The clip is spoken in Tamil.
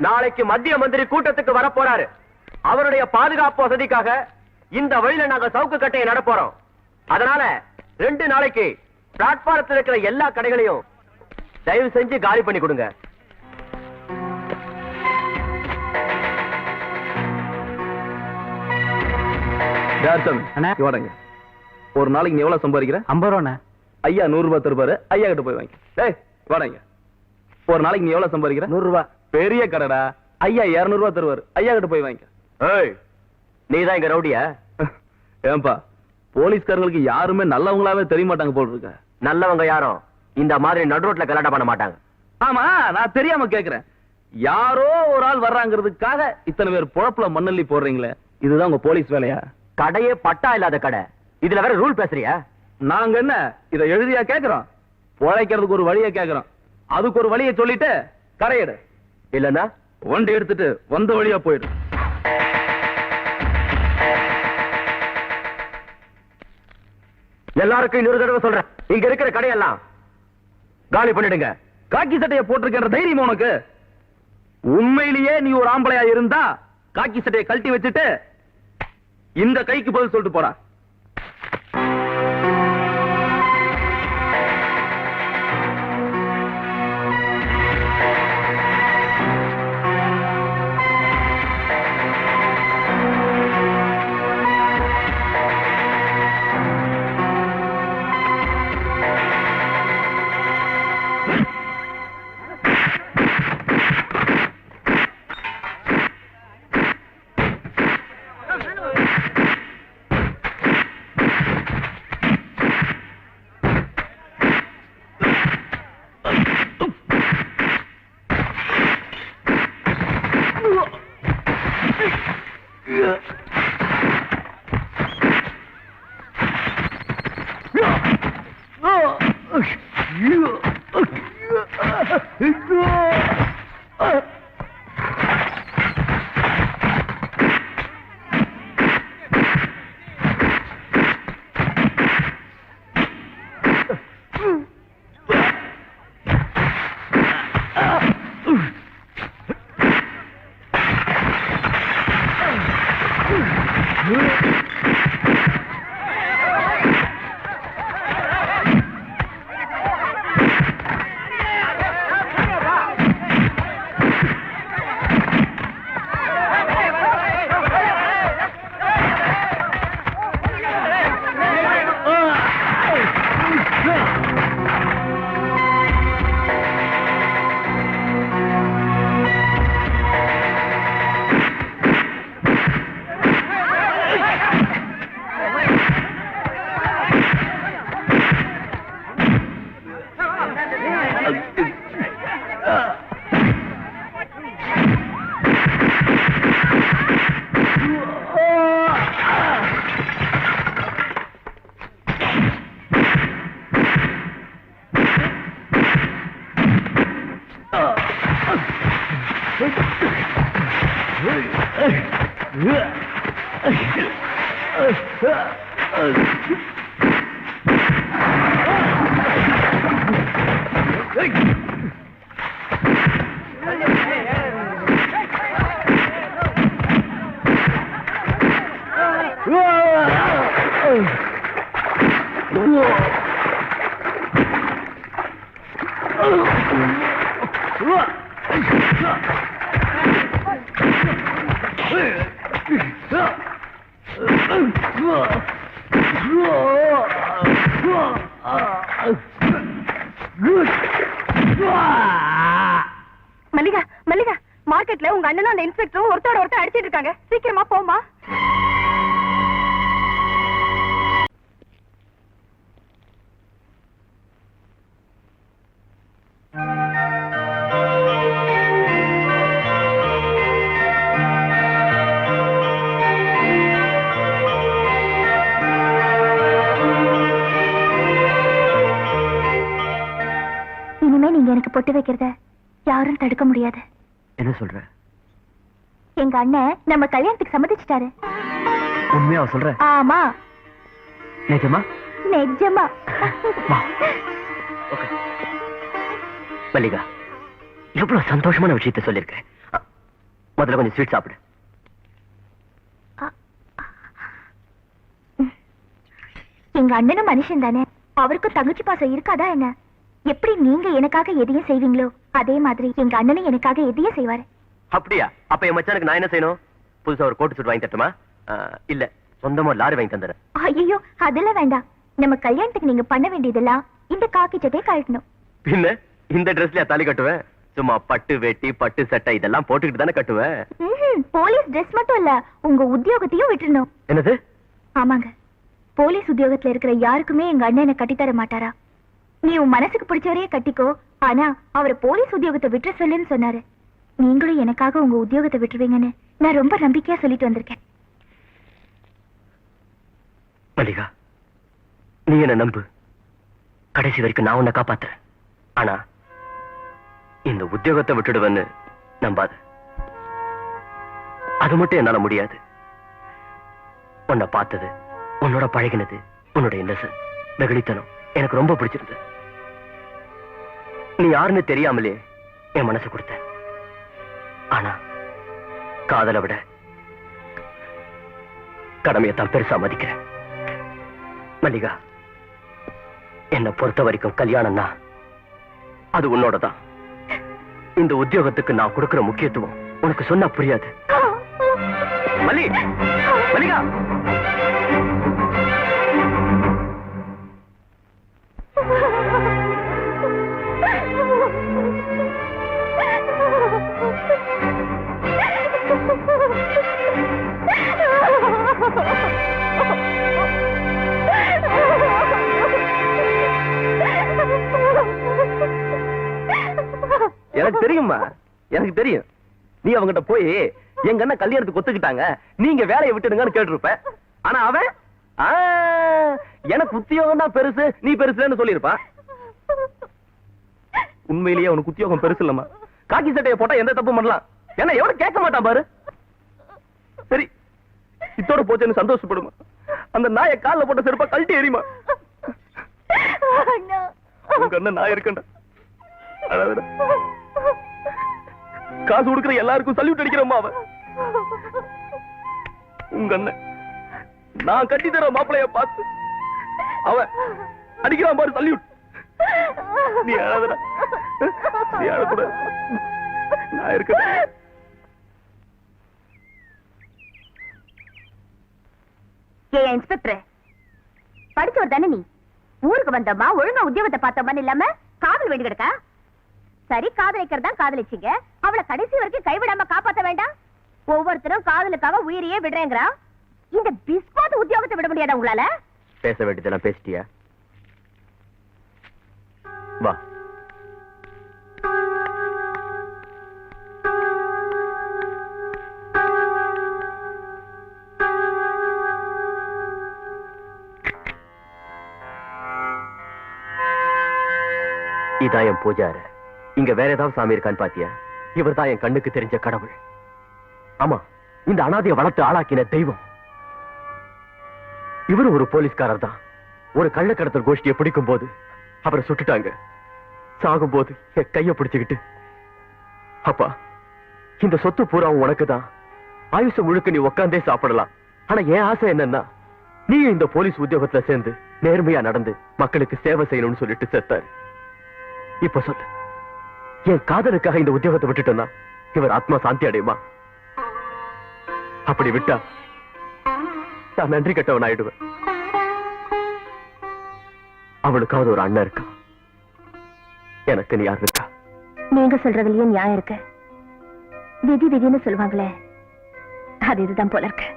நாளைக்கு மத்திய மந்திரி கூட்டத்துக்கு வரப்போறாரு அவருடைய பாதுகாப்பு வசதிக்காக இந்த வழியில நாங்க சவுக்கு கட்டையை நடப்போறோம் அதனால ரெண்டு நாளைக்கு பிளாட்பாரத்தில் இருக்கிற எல்லா கடைகளையும் தயவு செஞ்சு காலி பண்ணி கொடுங்க. அண்ணா. வாடங்க. ஒரு நாளைக்கு நீ எவ்வளவு சம்பாதிக்கிற? ஐம்பது ரூபாண்ணே. ஐயா நூறு ரூபாய் தருப்பாரு ஐயா கிட்ட போய் வாங்கி. டேய் வாடங்க. ஒரு நாளைக்கு நீ எவ்வளவு சம்பாதிக்கிற? நூறு ரூபா. பெரிய கடைடா. ஐயா இருநூறு ரூபாய் தருவாரு. ஐயா கிட்ட போய் வாங்கி ஏய். நீதான் இங்க ரவுடியா? ஏன்பா போலீஸ்காரங்களுக்கு யாருமே நல்லவங்களாவே தெரிய மாட்டாங்க போல் இருக்க. நல்லவங்க யாரும் இந்த மாதிரி நடுரோட்ல கலாட்டம் பண்ண மாட்டாங்க. ஆமா நான் தெரியாம கேக்குறேன். யாரோ ஒரு ஆள் வர்றாங்கிறதுக்காக இத்தனை பேர் பொழப்புல மண்ணள்ளி போடுறீங்களே. இதுதான் உங்க போலீஸ் வேலையா? கடையே பட்டா இல்லாத கடை. இதுல வேற ரூல் பேசுறியா? நாங்க என்ன இத எழுதியா கேக்குறோம்? பொழைக்கிறதுக்கு ஒரு வழியை கேக்குறோம். அதுக்கு ஒரு வழியை சொல்லிட்டு கரையிடு. இல்லன்னா? வண்டி எடுத்துட்டு வந்த வழியா போயிடு. எல்லாருக்கும் இன்னொரு தடவை சொல்றேன். இங்க இருக்கிற கடையெல்லாம் காலி பண்ணிடுங்க. காக்கி சட்டையை போட்டிருக்கிற தைரியம் உனக்கு? உண்மையிலேயே நீ ஒரு ஆம்பளையா இருந்தா காக்கி சட்டையை கழட்டி வச்சுட்டு இந்த கைக்கு பதில் சொல்லிட்டு അയ്യോ Ugh! Ugh! மல்லிகா மல்லிகா மார்க்கெட்ல உங்க அண்ணனும் அந்த இன்ஸ்பெக்டரும் ஒருத்தோட ஒருத்தர் அடிச்சிட்டு இருக்காங்க. சீக்கிரமா போமா பொட்டு வைக்கிறத யாரும் தடுக்க முடியாது. என்ன சொல்ற? எங்க அண்ணன் நம்ம கல்யாணத்துக்கு சம்மதிச்சிட்டாரு. உண்மையா சொல்ற? ஆமா. நிஜமா? நிஜமா. மல்லிகா எவ்வளவு சந்தோஷமான விஷயத்த சொல்லிருக்க முதல்ல கொஞ்சம் ஸ்வீட் சாப்பிடு. எங்க அண்ணனும் மனுஷன் தானே. அவருக்கும் தங்கச்சி பாசம் இருக்காதா என்ன? எப்படி நீங்க எனக்காக எதையும் செய்வீங்களோ அதே மாதிரி எங்க அண்ணனும் எனக்காக எதையும் செய்வாரு. அப்படியா? அப்ப என் மச்சானுக்கு நான் என்ன செய்யணும்? புதுசா ஒரு கோட்டு சூட் வாங்கி தட்டுமா இல்ல சொந்தமா லாரி வாங்கி தந்துறேன் ஐயோ அதெல்லாம் வேண்டாம். நம்ம கல்யாணத்துக்கு நீங்க பண்ண வேண்டியதெல்லாம் இந்த காக்கி சட்டையை கழட்டணும். பின்ன இந்த ட்ரெஸ்லயா தாலி கட்டுவேன்? சும்மா பட்டு வேட்டி பட்டு சட்டை இதெல்லாம் போட்டுக்கிட்டு தானே கட்டுவேன். போலீஸ் ட்ரெஸ் மட்டும் இல்ல உங்க உத்தியோகத்தையும் விட்டுறணும். என்னது? ஆமாங்க. போலீஸ் உத்தியோகத்துல இருக்கிற யாருக்குமே எங்க அண்ணன் என்ன கட்டித்தர மாட்டாரா? நீ உன் மனசுக்கு பிடிச்சவரையே கட்டிக்கோ. ஆனா அவரை போலீஸ் உத்தியோகத்தை விட்டுற சொல்லுன்னு சொன்னாரு. நீங்களும் எனக்காக உங்க உத்தியோகத்தை விட்டுருவீங்கன்னு நான் ரொம்ப நம்பிக்கையா சொல்லிட்டு வந்திருக்கேன். மல்லிகா நீ என்ன நம்பு. கடைசி வரைக்கும் நான் உன்னை காப்பாத்துறேன். ஆனா இந்த உத்தியோகத்தை விட்டுடுவேன்னு நம்பாத. அது மட்டும் என்னால முடியாது. உன்னை பார்த்தது உன்னோட பழகினது உன்னோட இன்னசன் வெகுளித்தனம் எனக்கு ரொம்ப பிடிச்சிருந்தது. நீ யாருன்னு தெரியாமலே என் மனசு கொடுத்த. ஆனா காதலை விட கடமையை தான் பெருசா மதிக்கிறேன். மல்லிகா என்னை பொறுத்த வரைக்கும் கல்யாணம்னா அது உன்னோட தான் இந்த உத்தியோகத்துக்கு நான் கொடுக்கிற முக்கியத்துவம் உனக்கு சொன்னா புரியாது. மல்லி மல்லிகா. தெரியுமா? எனக்கு தெரியும். நீ அவங்கிட்ட போய் எங்க அண்ணன் கல்யாணத்துக்கு ஒத்துக்கிட்டாங்க நீங்க வேலையை விட்டுடுங்கன்னு கேட்டிருப்ப. ஆனா அவன் எனக்கு உத்தியோகம் தான் பெருசு நீ பெருசுன்னு சொல்லியிருப்பான். உண்மையிலேயே அவனுக்கு உத்தியோகம் பெருசு இல்லம்மா. காக்கி சட்டையை போட்டா எந்த தப்பு பண்ணலாம். ஏன்னா எவனும் கேட்க மாட்டான் பாரு. சரி இத்தோட போச்சுன்னு சந்தோஷப்படுமா. அந்த நாயை கால்ல போட்ட செருப்பா கழட்டி எறிமா உங்க அண்ணன் நான் இருக்கேன்டா அழாதடா. காசு கொடுக்கிற எல்லாருக்கும் சல்யூட் அடிக்கிறம்மா அவன். உங்க அண்ணன். நான் கட்டி தர மாப்பிளைய பார்த்து அவன் அடிக்கிறான் பாரு சல்யூட் நீ அழாதடா. நீ அழக்கூடாது. நான் இருக்கேன். இன்ஸ்பெக்டர். படிச்சவர் தானே நீ? ஊருக்கு வந்தம்மா ஒழுங்கா உத்தியோகத்தை பார்த்தோமான்னு இல்லாம காவல் வேண்டி கிடக்கா? சரி காதலிக்கிறது தான் காதலிச்சீங்க. அவளை கடைசி வரைக்கும் கைவிடாம காப்பாத்த வேண்டாம். ஒவ்வொருத்தரும் காதலுக்காக உயிரையே விடுறேங்கிறா. இந்த பிஸ்பாத் உத்தியோகத்தை விட முடியாதா உங்களால? பேச வேண்டியதெல்லாம் பேசிட்டியா? வா. இதான் என் இங்க வேற ஏதாவது சாமி இருக்கான்னு பாத்தியா? இவர் தான் என் கண்ணுக்கு தெரிஞ்ச கடவுள். ஆமா இந்த அனாதைய வளர்த்து ஆளாக்கின தெய்வம். இவர் ஒரு போலீஸ்காரர் தான். ஒரு கள்ளக்கடத்தல் கோஷ்டியை பிடிக்கும் போது அவரை சுட்டுட்டாங்க. சாகும் போது என் கைய பிடிச்சுக்கிட்டு அப்பா இந்த சொத்து பூரா உனக்கு தான். ஆயுசு முழுக்க நீ உக்காந்தே சாப்பிடலாம். ஆனா என் ஆசை என்னன்னா நீ இந்த போலீஸ் உத்தியோகத்துல சேர்ந்து நேர்மையா நடந்து மக்களுக்கு சேவை செய்யணும்னு சொல்லிட்டு செத்தாரு. இப்ப சொல்லு. என் காதலுக்காக இந்த உத்தியோகத்தை விட்டுட்டேன்னா இவர் ஆத்மா சாந்தி அடையுமா? அப்படி விட்டா நான் நன்றி கட்டவன் ஆயிடுவேன். அவளுக்காவது ஒரு அண்ணன் இருக்கா? எனக்கு நீ யார் இருக்கா? நீங்க சொல்றதுலயே நியாயம் இருக்கு. விதி விதின்னு சொல்லுவாங்களே அது இதுதான் போல இருக்கு.